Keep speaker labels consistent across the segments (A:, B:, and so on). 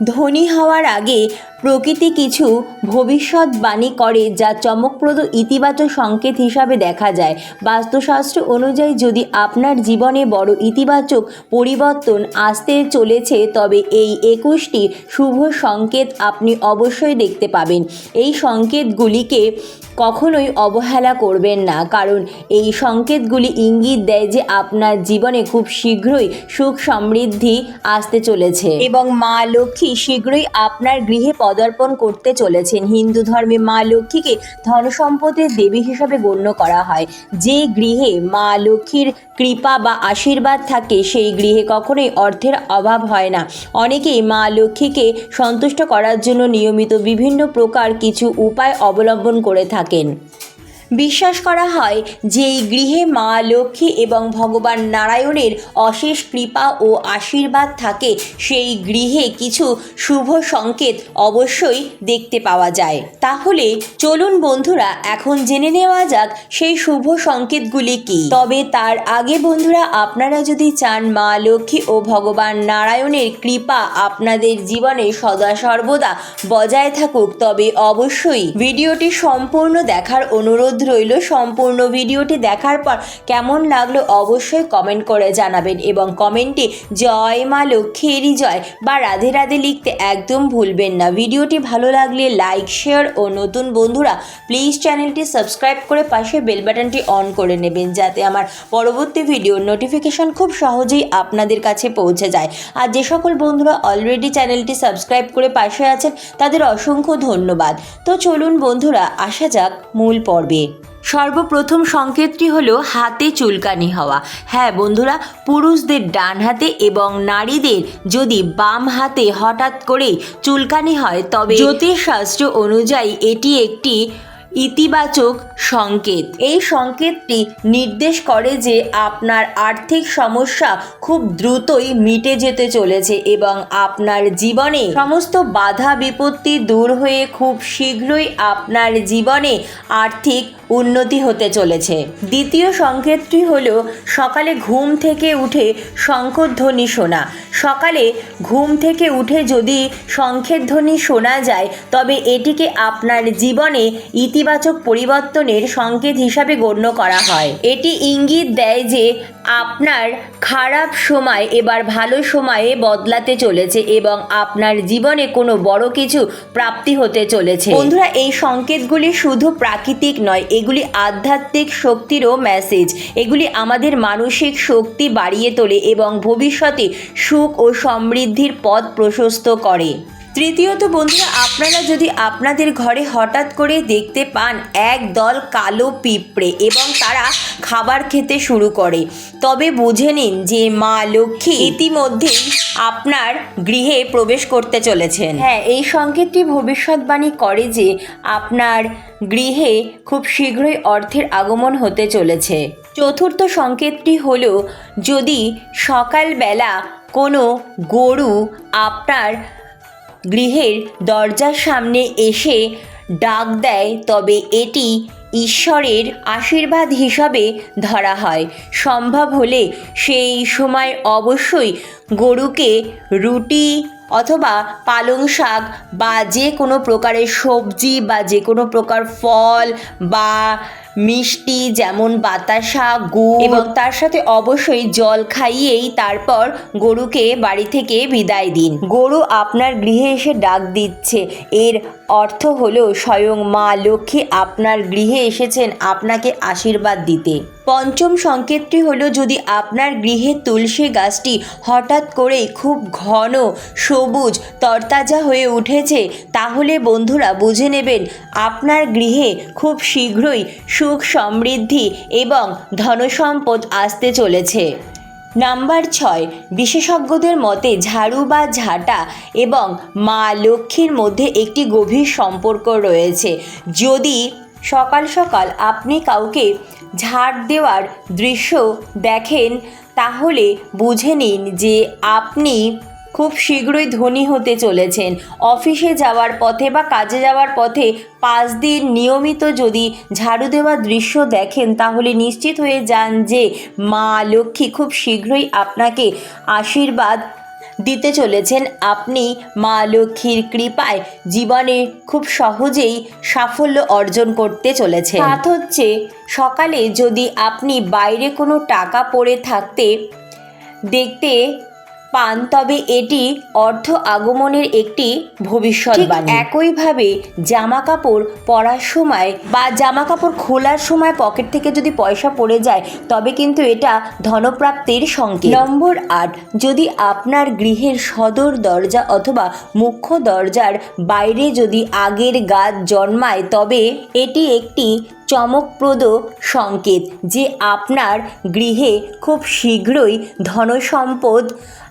A: ধনী হওয়ার আগে প্রকৃতি কিছু ভবিষ্যৎবাণী করে যা চমকপ্রদ ইতিবাচক সংকেত হিসাবে দেখা যায়। বাস্তুশাস্ত্র অনুযায়ী যদি আপনার জীবনে বড় ইতিবাচক পরিবর্তন আসতে চলেছে, তবে এই একুশটি শুভ সংকেত আপনি অবশ্যই দেখতে পাবেন। এই সংকেতগুলিকে কখনোই অবহেলা করবেন না, কারণ এই সংকেতগুলি ইঙ্গিত দেয় যে আপনার জীবনে খুব শীঘ্রই সুখ সমৃদ্ধি আসতে চলেছে। এবং মা লক্ষ্মী শীঘ্রই আপনার গৃহে পদার্পণ করতে চলেছেন। হিন্দু ধর্মে মা লক্ষ্মীকে ধন সম্পদের দেবী হিসাবে গণ্য করা হয়। যে গৃহে মা লক্ষ্মীর কৃপা বা আশীর্বাদ থাকে, সেই গৃহে কখনোই অর্থের অভাব হয় না। অনেকেই মা লক্ষ্মীকে সন্তুষ্ট করার জন্য নিয়মিত বিভিন্ন প্রকার কিছু উপায় অবলম্বন করে থাকেন। বিশ্বাস করা হয় যে এই গৃহে মা, লক্ষ্মী এবং ভগবান নারায়ণের অশেষ কৃপা ও আশীর্বাদ থাকে। সেই গৃহে কিছু শুভ সংকেত অবশ্যই দেখতে পাওয়া যায়। তাহলে চলুন বন্ধুরা, এখন জেনে নেওয়া যাক সেই শুভ সংকেতগুলি কি। তবে তার আগে বন্ধুরা, আপনারা যদি চান মা, লক্ষ্মী ও ভগবান নারায়ণের কৃপা আপনাদের জীবনে সদা সর্বদা বজায় থাকুক, তবে অবশ্যই ভিডিওটি সম্পূর্ণ দেখার অনুরোধ রইল সম্পূর্ণ ভিডিওটি দেখার পর কেমন লাগল অবশ্যই কমেন্ট করে জানাবেন এবং কমেন্টে জয় মা লক্ষ্মীরই জয় বা রাধে রাধে লিখতে একদম ভুলবেন না। ভিডিওটি ভালো লাগলে লাইক শেয়ার ও নতুন বন্ধুরা প্লিজ চ্যানেলটি সাবস্ক্রাইব করে পাশে বেল বাটনটি অন করে নেবেন যাতে আমার পরবর্তী ভিডিওর নোটিফিকেশন খুব সহজেই আপনাদের কাছে পৌঁছে যায়। আর যে সকল বন্ধুরা অলরেডি চ্যানেলটি সাবস্ক্রাইব করে পাশে আছেন তাদের অসংখ্য ধন্যবাদ। তো চলুন বন্ধুরা, আসা যাক মূল পর্বে। সর্বপ্রথম সংকেতটি হলো হাতে চুলকানি হওয়া। হ্যাঁ বন্ধুরা পুরুষদের ডান হাতে এবং নারীদের যদি বাম হাতে হঠাৎ করে চুলকানি হয় তবে জ্যোতিষশাস্ত্র অনুযায়ী এটি একটি ইতিবাচক সংকেত। এই সংকেতটি নির্দেশ করে যে আপনার আর্থিক সমস্যা খুব দ্রুতই মিটে যেতে চলেছে এবং আপনার জীবনে সমস্ত বাধা বিপত্তি দূর হয়ে খুব শীঘ্রই আপনার জীবনে আর্থিক উন্নতি হতে চলেছে। দ্বিতীয় সংকেতটি হলো সকালে ঘুম থেকে উঠে শঙ্খধ্বনি শোনা। সকালে ঘুম থেকে উঠে যদি শঙ্খের ধ্বনি শোনা যায়, তবে এটিকে আপনার জীবনে ইতিবাচক পরিবর্তনের সংকেত হিসাবে গণ্য করা হয়। এটি ইঙ্গিত দেয় যে আপনার খারাপ সময় এবার ভালো সময়ে বদলাতে চলেছে এবং আপনার জীবনে কোনো বড় কিছু প্রাপ্তি হতে চলেছে। বন্ধুরা, এই সংকেতগুলি শুধু প্রাকৃতিক নয়, এগুলি আধ্যাত্মিক শক্তিরও মেসেজ এগুলি আমাদের মানসিক শক্তি বাড়িয়ে তোলে এবং ভবিষ্যতে সুখ ও সমৃদ্ধির পথ প্রশস্ত করে। তৃতীয়ত বন্ধুরা, আপনারা যদি আপনাদের ঘরে হঠাৎ করে দেখতে পান এক দল কালো পিঁপড়ে এবং তারা খাবার খেতে শুরু করে, তবে বুঝে নিন যে মা লক্ষ্মী ইতিমধ্যেই আপনার গৃহে প্রবেশ করতে চলেছেন। হ্যাঁ এই সংকেতটি ভবিষ্যৎবাণী করে যে আপনার গৃহে খুব শীঘ্রই অর্থের আগমন হতে চলেছে। চতুর্থ সংকেতটি হলো, যদি সকালবেলা কোনো গরু আপনার গৃহের দরজার সামনে এসে ডাক দেয়, তবে এটি ঈশ্বরের আশীর্বাদ হিসাবে ধরা হয়। সম্ভব হলে সেই সময় অবশ্যই গরুকে রুটি অথবা পালং শাক বা যে কোনো প্রকারের সবজি বা যে কোনো প্রকার ফল বা মিষ্টি যেমন বাতাসা গু এবং তার সাথে অবশ্যই জল খাইয়েই তারপর গরুকে বাড়ি থেকে বিদায় দিন। গরু আপনার গৃহে এসে ডাক দিচ্ছে। এর অর্থ হলো স্বয়ং মা লক্ষ্মী আপনার গৃহে এসেছেন আপনাকে আশীর্বাদ দিতে। পঞ্চম সংকেতটি হলো, যদি আপনার গৃহে তুলসী গাছটি হঠাৎ করেই খুব ঘন, সবুজ, তরতাজা হয়ে উঠেছে, তাহলে বন্ধুরা বুঝে নেবেন, আপনার গৃহে খুব শীঘ্রই সুখ সমৃদ্ধি এবং ধনসম্পদ আসতে চলেছে। নাম্বার ছয়, বিশেষজ্ঞদের মতে ঝাড়ু বা ঝাঁটা এবং মা লক্ষ্মীর মধ্যে একটি গভীর সম্পর্ক রয়েছে। যদি সকাল সকাল আপনি কাউকে ঝাড় দেওয়ার দৃশ্য দেখেন, তাহলে বুঝে নিন যে আপনি খুব শীঘ্রই ধনী হতে চলেছেন। অফিসে যাওয়ার পথে বা কাজে যাওয়ার পথে পাঁচ দিন নিয়মিত যদি ঝাড়ু দেওয়ার দৃশ্য দেখেন, তাহলে নিশ্চিত হয়ে যান যে মা লক্ষ্মী খুব শীঘ্রই আপনাকে আশীর্বাদ দিতে চলেছেন আপনি মা লক্ষ্মীর কৃপায় জীবনে খুব সহজেই সাফল্য অর্জন করতে চলেছেন। সাত হচ্ছে, সকালে যদি আপনি বাইরে কোনো টাকা পড়ে থাকতে, দেখতে পান তবে এটি অর্থ আগমনের একটি ভবিষ্যৎবাণী। একইভাবে জামা কাপড় পরার সময় বা জামা কাপড় খোলার সময় পকেট থেকে যদি পয়সা পড়ে যায় তবে কিন্তু এটা ধনপ্রাপ্তির সংকেত। নম্বর আট যদি আপনার গৃহের সদর দরজা অথবা মুখ্য দরজার বাইরে যদি আগের গাছ জন্মায় তবে এটি একটি চমকপ্রদ সংকেত যে আপনার গৃহে খুব শীঘ্রই ধনসম্পদ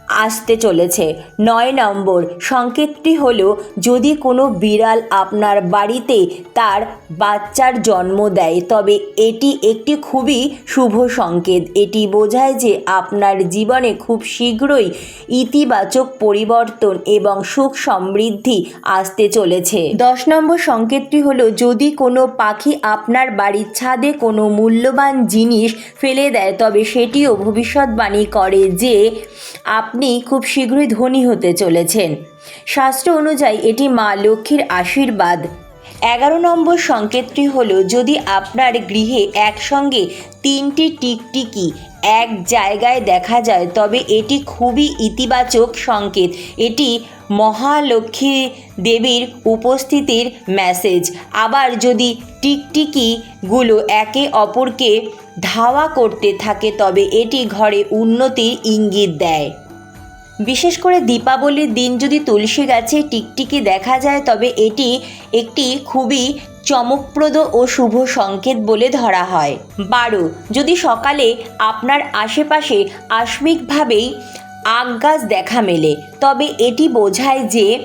A: আসতে চলেছে। নয় নম্বর, সংকেতটি হলো, যদি কোনো বিড়াল আপনার বাড়িতে তার বাচ্চার জন্ম দেয়, তবে এটি একটি খুবই শুভ সংকেত। এটি বোঝায় যে আপনার জীবনে খুব শীঘ্রই ইতিবাচক পরিবর্তন এবং সুখ সমৃদ্ধি আসতে চলেছে। দশ নম্বর, সংকেতটি হলো, যদি কোনো পাখি আপনার বাড়ির ছাদে কোনো মূল্যবান জিনিস ফেলে দেয়, তবে সেটিও ভবিষ্যৎবাণী করে যে আপনি খুব শীঘ্রই ধনী হতে চলেছেন। শাস্ত্র অনুযায়ী এটি মা লক্ষ্মীর আশীর্বাদ। এগারো নম্বর সংকেতটি হল, যদি আপনার গৃহে একসঙ্গে তিনটি টিকটিকি এক জায়গায় দেখা যায়, তবে এটি খুবই ইতিবাচক সংকেত। এটি মহালক্ষ্মী দেবীর উপস্থিতির মেসেজ আবার যদি টিকটিকিগুলো একে অপরকে ধাওয়া করতে থাকে, তবে এটি ঘরে উন্নতির ইঙ্গিত দেয়। বিশেষ করে দীপাবলির দিন যদি তুলসী গাছে টিকটিকি দেখা যায়, তবে এটি একটি খুবই চমকপ্রদ ও শুভ সংকেত বলে ধরা হয়। বারো, যদি সকালে আপনার আশেপাশে আকস্মিকভাবেই আগ গাছ দেখা মেলে, তবে এটি বোঝায় যে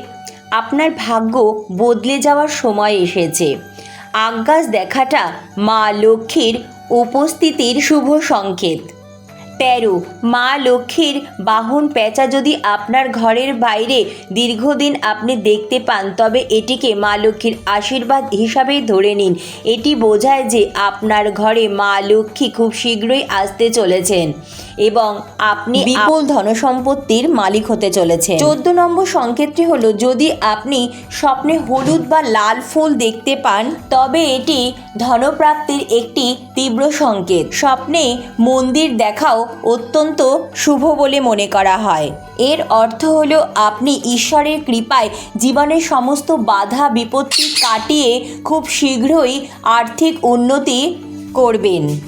A: আপনার ভাগ্য বদলে যাওয়ার সময় এসেছে। আগ গাছ দেখাটা মা লক্ষ্মীর উপস্থিতির শুভ সংকেত। তেরো। মা লক্ষ্মীর বাহন পেঁচা যদি আপনার ঘরের বাইরে দীর্ঘদিন আপনি দেখতে পান তবে এটিকে মা লক্ষ্মীর আশীর্বাদ হিসাবেই ধরে নিন। এটি বোঝায় যে আপনার ঘরে মা লক্ষ্মী খুব শীঘ্রই আসতে চলেছেন এবং আপনি বিপুল ধনসম্পত্তির মালিক হতে চলেছেন। চোদ্দ নম্বর সংকেতটি হলো যদি আপনি স্বপ্নে হলুদ বা লাল ফুল দেখতে পান তবে এটি ধনপ্রাপ্তির একটি তীব্র সংকেত। স্বপ্নে মন্দির দেখাও অত্যন্ত শুভ বলে মনে করা হয়। এর অর্থ হলো, আপনি ঈশ্বরের কৃপায় জীবনের সমস্ত বাধা বিপত্তি কাটিয়ে খুব শীঘ্রই আর্থিক উন্নতি করবেন।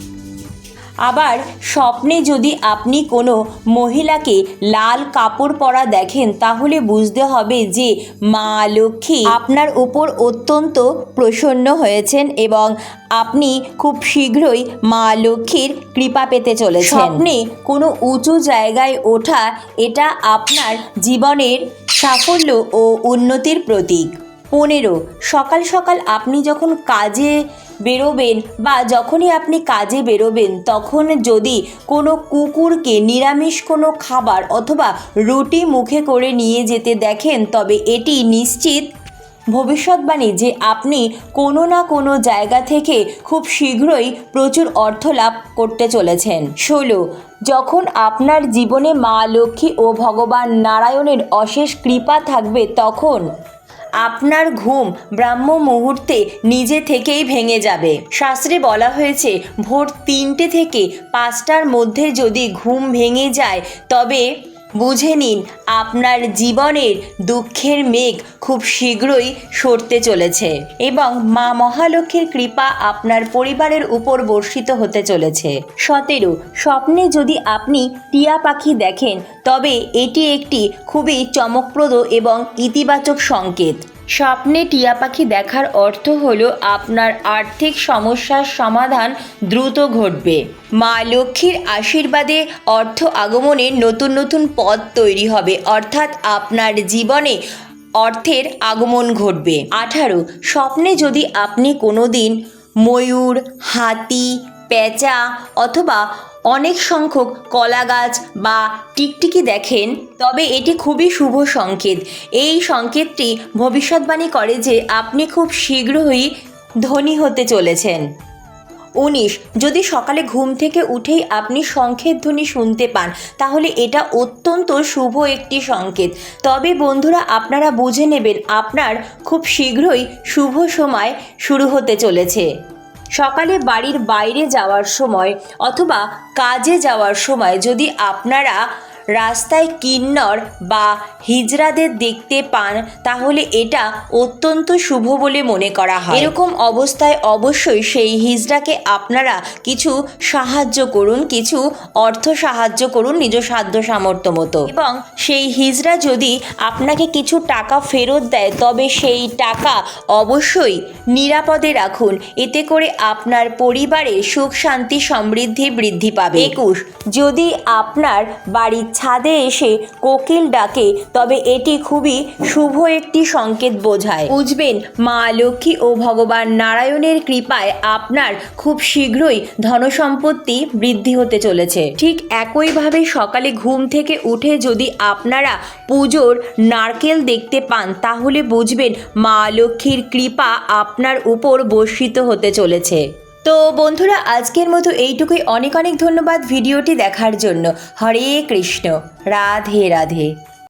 A: আবার স্বপ্নে যদি আপনি কোনো মহিলাকে লাল কাপড় পরা দেখেন, তাহলে বুঝতে হবে যে মা লক্ষ্মী আপনার উপর অত্যন্ত প্রসন্ন হয়েছেন এবং আপনি খুব শীঘ্রই মা লক্ষ্মীর কৃপা পেতে চলেছেন। স্বপ্নে কোনো উঁচু জায়গায় ওঠা, এটা আপনার জীবনের সাফল্য ও উন্নতির প্রতীক। পনেরো, সকাল সকাল আপনি যখন কাজে বেরোবেন বা যখনই আপনি কাজে বেরোবেন, তখন যদি কোনো কুকুরকে নিরামিষ কোনো খাবার অথবা রুটি মুখে করে নিয়ে যেতে দেখেন, তবে এটি নিশ্চিত ভবিষ্যৎবাণী যে আপনি কোনো না কোনো জায়গা থেকে খুব শীঘ্রই প্রচুর অর্থ লাভ করতে চলেছেন। ষোলো, যখন আপনার জীবনে মা, লক্ষ্মী ও ভগবান নারায়ণের অশেষ কৃপা থাকবে, তখন আপনার ঘুম ব্রাহ্ম মুহূর্তে নিজে থেকেই ভেঙে যাবে। শাস্ত্রে বলা হয়েছে, ভোর তিনটে থেকে পাঁচটার মধ্যে যদি ঘুম ভেঙে যায়, তবে বুঝে নিন, আপনার জীবনের দুঃখের মেঘ খুব শীঘ্রই সরতে চলেছে এবং মা মহালক্ষ্মীর কৃপা আপনার পরিবারের উপর বর্ষিত হতে চলেছে। সতেরো, স্বপ্নে যদি আপনি টিয়া পাখি দেখেন, তবে এটি একটি খুবই চমকপ্রদ এবং ইতিবাচক সংকেত। স্বপ্নে টিয়া পাখি দেখার অর্থ হলো আপনার আর্থিক সমস্যার সমাধান দ্রুত ঘটবে। মা লক্ষ্মীর আশীর্বাদে অর্থ আগমনের নতুন নতুন পথ তৈরি হবে। অর্থাৎ আপনার জীবনে অর্থের আগমন ঘটবে। আঠারো, স্বপ্নে যদি আপনি কোনো দিন ময়ূর, হাতি, পেঁচা অথবা অনেক সংখ্যক কলা গাছ বা টিকটিকি দেখেন, তবে এটি খুবই শুভ সংকেত। এই সংকেতটি ভবিষ্যৎবাণী করে যে আপনি খুব শীঘ্রই ধনী হতে চলেছেন। উনিশ, যদি সকালে ঘুম থেকে উঠেই আপনি শঙ্খের ধ্বনি শুনতে পান, তাহলে এটা অত্যন্ত শুভ একটি সংকেত। তবে বন্ধুরা, আপনারা বুঝে নেবেন আপনার খুব শীঘ্রই শুভ সময় শুরু হতে চলেছে। সকালে বাড়ির বাইরে যাওয়ার সময় অথবা কাজে যাওয়ার সময় যদি আপনারা রাস্তায় কিন্নর বা হিজড়াদের দেখতে পান তাহলে এটা অত্যন্ত শুভ বলে মনে করা হয়। এরকম অবস্থায় অবশ্যই সেই হিজড়াকে আপনারা কিছু সাহায্য করুন কিছু অর্থ সাহায্য করুন নিজ সাধ্য সামর্থ্য মতো। এবং সেই হিজড়া যদি আপনাকে কিছু টাকা ফেরত দেয় তবে সেই টাকা অবশ্যই নিরাপদে রাখুন। এতে করে আপনার পরিবারে সুখ শান্তি সমৃদ্ধি বৃদ্ধি পাবে। একুশ। যদি আপনার বাড়ির ছাদে এসে কোকিল ডাকে, তবে এটি খুবই শুভ একটি সংকেত বোঝায়। বুঝবেন, মা লক্ষ্মী ও ভগবান নারায়ণের কৃপায় আপনার খুব শীঘ্রই ধনসম্পত্তি বৃদ্ধি হতে চলেছে। ঠিক একইভাবে সকালে ঘুম থেকে উঠে যদি আপনারা পুজোর নারকেল দেখতে পান, তাহলে বুঝবেন মা লক্ষ্মীর কৃপা আপনার উপর বর্ষিত হতে চলেছে। তো বন্ধুরা, আজকের মতো এইটুকুই। অনেক অনেক ধন্যবাদ ভিডিওটি দেখার জন্য। হরে কৃষ্ণ। রাধে রাধে।